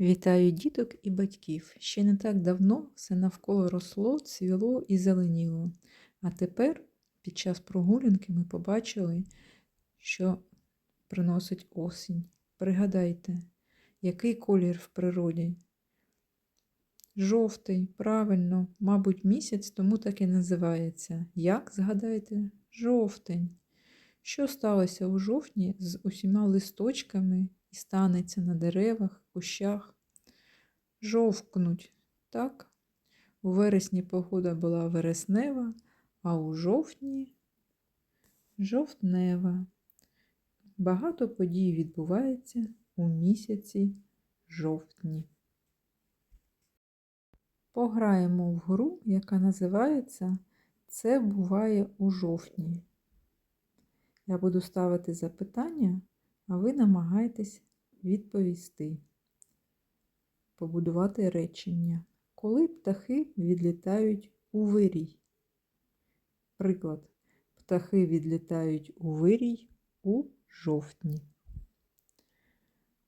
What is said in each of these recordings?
Вітаю діток і батьків. Ще не так давно все навколо росло, цвіло і зеленіло. А тепер, під час прогулянки, ми побачили, що приносить осінь. Пригадайте, який колір в природі? Жовтий, правильно, мабуть, місяць тому так і називається. Як згадайте? Жовтень. Що сталося у жовтні з усіма листочками і станеться на деревах, кущах? Жовкнуть, так? У вересні погода була вереснева, а у жовтні жовтнева. Багато подій відбувається у місяці жовтні. Пограємо в гру, яка називається Це буває у жовтні. Я буду ставити запитання, а ви намагайтесь відповісти. Побудувати речення. Коли птахи відлітають у вирій? Приклад. Птахи відлітають у вирій у жовтні.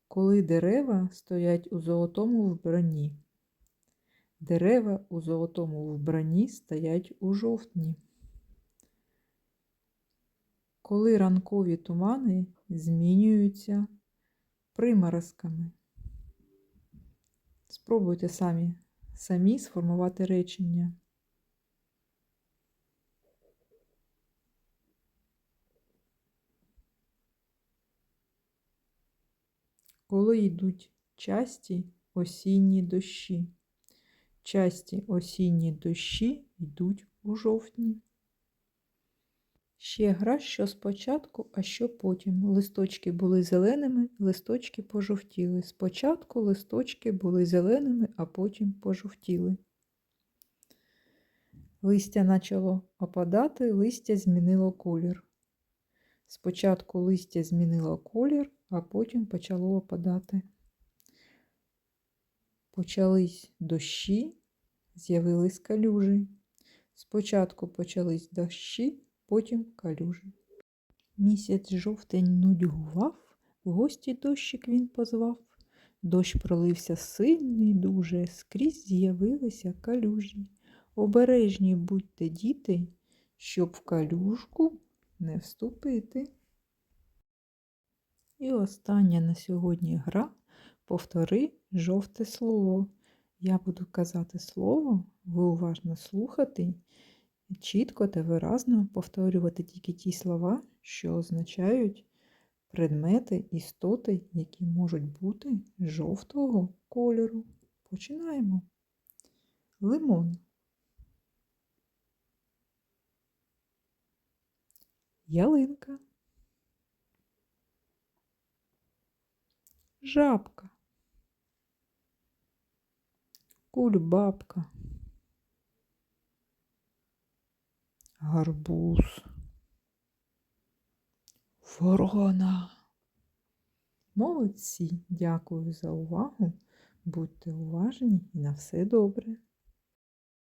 Коли дерева стоять у золотому вбранні. Дерева у золотому вбранні стоять у жовтні. Коли ранкові тумани змінюються приморозками. Спробуйте самі, самі сформувати речення. Коли йдуть часті осінні дощі. Часті осінні дощі йдуть у жовтні. Ще гра, що спочатку, а що потім. Листочки були зеленими, листочки пожовтіли. Спочатку листочки були зеленими, а потім пожовтіли. Листя почало опадати, листя змінило колір. Спочатку листя змінило колір, а потім почало опадати. Почались дощі, з'явились калюжі. Спочатку почались дощі, потім калюжі. Місяць жовтень нудьгував, в гості дощик він позвав. Дощ пролився сильний дуже, скрізь з'явилися калюжі. Обережні будьте діти, щоб в калюжку не вступити. І остання на сьогодні гра повтори жовте слово. Я буду казати слово, ви уважно слухати, чітко та виразно повторювати тільки ті слова, що означають предмети, істоти, які можуть бути жовтого кольору. Починаємо. Лимон. Ялинка. Жабка. Кульбабка. Гарбуз. Ворона. Молодці. Дякую за увагу. Будьте уважні і на все добре.